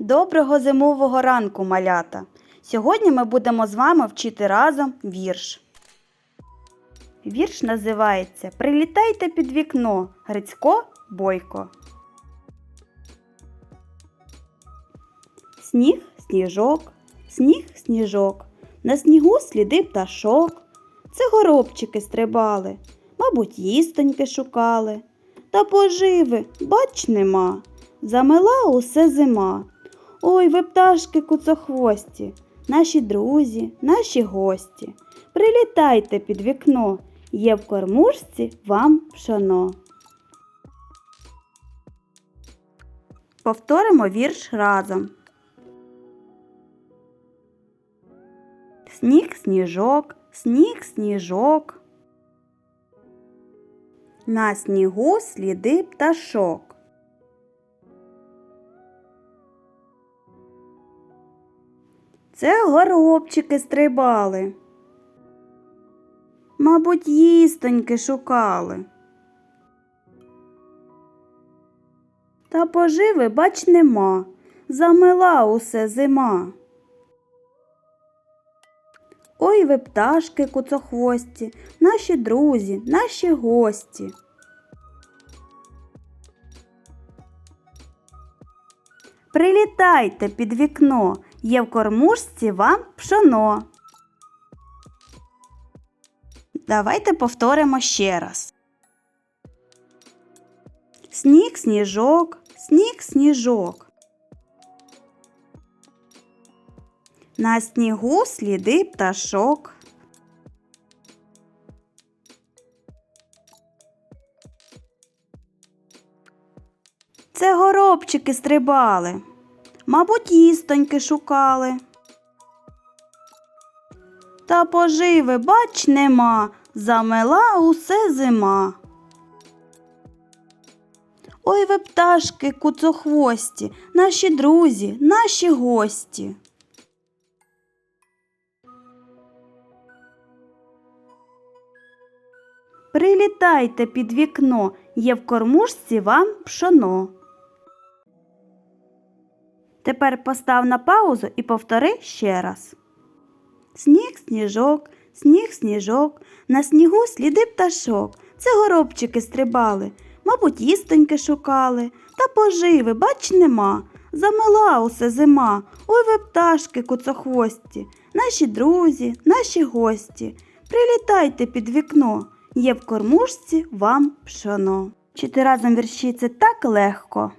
Доброго зимового ранку, малята! Сьогодні ми будемо з вами вчити разом вірш. Вірш називається Прилітайте під вікно Грицько Бойко. Сніг, сніжок, сніг, сніжок, на снігу сліди пташок. Це горобчики стрибали, мабуть, їстоньки шукали. Та поживи, бач, нема. Замила усе зима. Ой, ви пташки куцохвості, наші друзі, наші гості. Прилітайте під вікно, є в кормушці вам пшоно. Повторимо вірш разом. Сніг, сніжок, сніг, сніжок. На снігу сліди пташок. Це горобчики стрибали. Мабуть, їстоньки шукали. Та поживи, бач, нема, замила усе зима. Ой ви пташки куцохвості, наші друзі, наші гості. Прилітайте під вікно, є в кормушці вам пшоно. Давайте повторимо ще раз. Сніг, сніжок, сніг, сніжок. На снігу сліди пташок. Це горобчики стрибали, мабуть, їстоньки шукали. Та поживи, бач, нема, замела усе зима. Ой ви пташки куцохвості, наші друзі, наші гості. Прилітайте під вікно, є в кормушці вам пшоно. Тепер постав на паузу і повтори ще раз. Сніг, сніжок, сніг, сніжок, на снігу сліди пташок. Це горобчики стрибали, мабуть, їстоньки шукали. Та поживи, бач, нема. Замила усе зима. Ой ви пташки куцохвості, наші друзі, наші гості. Прилітайте під вікно, є в кормушці вам пшоно. Чити разом вірші це так легко.